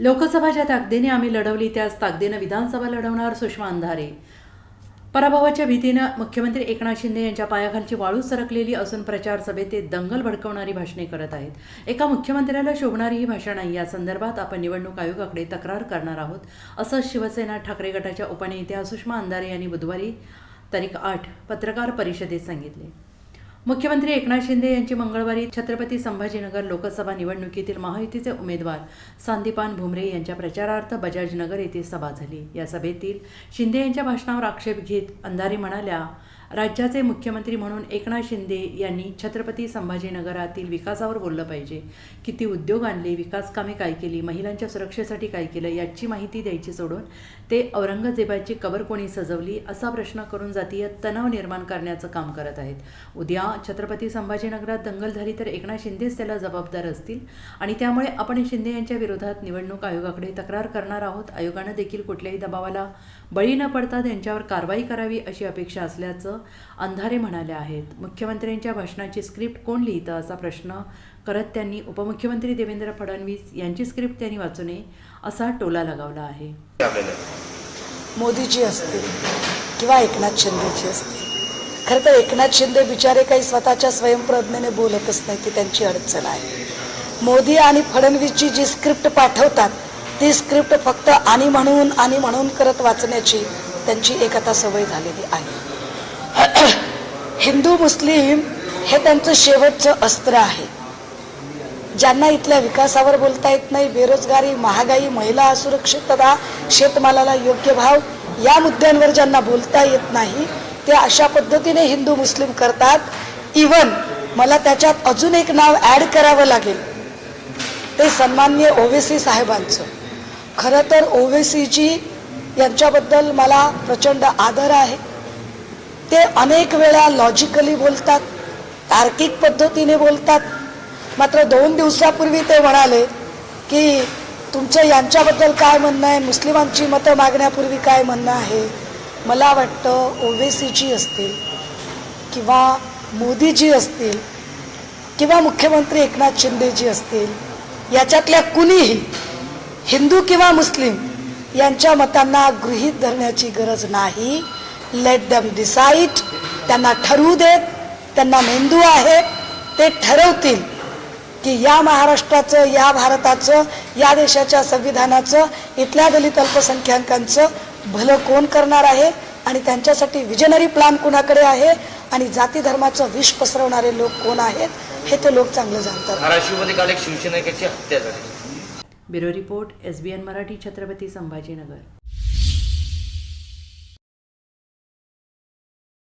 लोकसभा ज्या ताकदीने आम्ही लढवली त्याच ताकदीनं विधानसभा लढवणार सुषमा अंधारे. पराभवाच्या भीतीनं मुख्यमंत्री एकनाथ शिंदे यांच्या पायाखालची वाळू सरकलेली असून प्रचार सभेत ते दंगल भडकवणारी भाषणे करत आहेत. एका मुख्यमंत्र्याला शोभणारी ही भाषण नाही. या संदर्भात आपण निवडणूक आयोगाकडे तक्रार करणार आहोत. असं शिवसेना ठाकरे गटाच्या उपनेत्या सुषमा अंधारे यांनी बुधवारी तारीख आठ पत्रकार परिषदेत सांगितले. मुख्यमंत्री एकनाथ शिंदे यांची मंगळवारी छत्रपती संभाजीनगर लोकसभा निवडणुकीतील महायुतीचे उमेदवार सांदीपान भुमरे यांच्या प्रचारार्थ बजाजनगर येथे सभा झाली. या सभेतील शिंदे यांच्या भाषणावर आक्षेप घेत अंधारे म्हणाल्या राज्याचे मुख्यमंत्री म्हणून एकनाथ शिंदे यांनी छत्रपती संभाजीनगरातील विकासावर बोललं पाहिजे. किती उद्योग आणले विकास कामे काय केली महिलांच्या सुरक्षेसाठी काय केलं याची माहिती द्यायची सोडून ते औरंगजेबाची कबर कोणी सजवली असा प्रश्न करून जातीय तणाव निर्माण करण्याचं काम करत आहेत. उद्या छत्रपती संभाजीनगरात दंगल झाली तर एकनाथ शिंदेच त्याला जबाबदार असतील आणि त्यामुळे आपण शिंदे यांच्या विरोधात निवडणूक आयोगाकडे तक्रार करणार आहोत. आयोगानं देखील कुठल्याही दबावाला बळी न पडता त्यांच्यावर कारवाई करावी अशी अपेक्षा असल्याचं अंधारे म्हणाले आहेत. मुख्यमंत्र्यांच्या भाषणाची स्क्रिप्ट कोण लिहितं असा प्रश्न करत त्यांनी उपमुख्यमंत्री देवेंद्र फडणवीस यांची स्क्रिप्ट त्यांनी वाचू नये असा टोला लगावला आहे. मोदीजी असतील किंवा एकनाथ शिंदेची असतील. खरं तर एकनाथ शिंदे बिचारे काही स्वतःच्या स्वयंप्रज्ञेने बोलतच नाही की त्यांची अडचण आहे. मोदी आणि फडणवीसची जी स्क्रिप्ट पाठवतात ती स्क्रिप्ट फक्त आणि म्हणून आणि म्हणून करत वाचण्याची त्यांची एक आता सवय झालेली आहे. हिंदू मुस्लिम हे त्यांचं शेवटचं अस्त्र आहे. ज्यांना इथल्या विकासावर बोलता येत नाही बेरोजगारी महागाई महिला असुरक्षितता शेतमालाला योग्य भाव या मुद्द्यांवर ज्यांना बोलता येत नाही ते अशा पद्धतीने हिंदू मुस्लिम करतात. इवन मला त्याच्यात अजून एक नाव ॲड करावं लागेल. ते सन्माननीय ओवेसी साहेबांचं. खरं तर ओवेसीजी यांच्याबद्दल मला प्रचंड आदर आहे. ते अनेक वेळा लॉजिकली बोलतात तार्किक पद्धतीने बोलतात. मात्र दोन दिवसापूर्वी ते म्हणाले की तुमचं यांच्याबद्दल काय म्हणणं आहे? मुस्लिमांची मतं मागण्यापूर्वी काय म्हणणं आहे? मला वाटतं ओवेसीजी असतील किंवा मोदीजी असतील किंवा मुख्यमंत्री एकनाथ शिंदेजी असतील याच्यातल्या कुणीही हिंदू किंवा मुस्लिम यांच्या मतांना गृहीत धरण्याची गरज नाही. लेट दम डिसाईड त्यांना ठरवू देत त्यांना मेंदू आहे ते ठरवतील की या महाराष्ट्राचं या भारताचं या देशाच्या संविधानाचं इथल्या दलित अल्पसंख्याकांचं भलं कोण करणार आहे आणि त्यांच्यासाठी विजनरी प्लॅन कुणाकडे आहे आणि जाती धर्माचं विष पसरवणारे लोक कोण आहेत हे ते लोक चांगलं जाणतात. धाराशिवमध्ये काल एक शिवसैनिकाची हत्या झाली. Bureau report S B N Marathi Chhatrapati Sambhajinagar.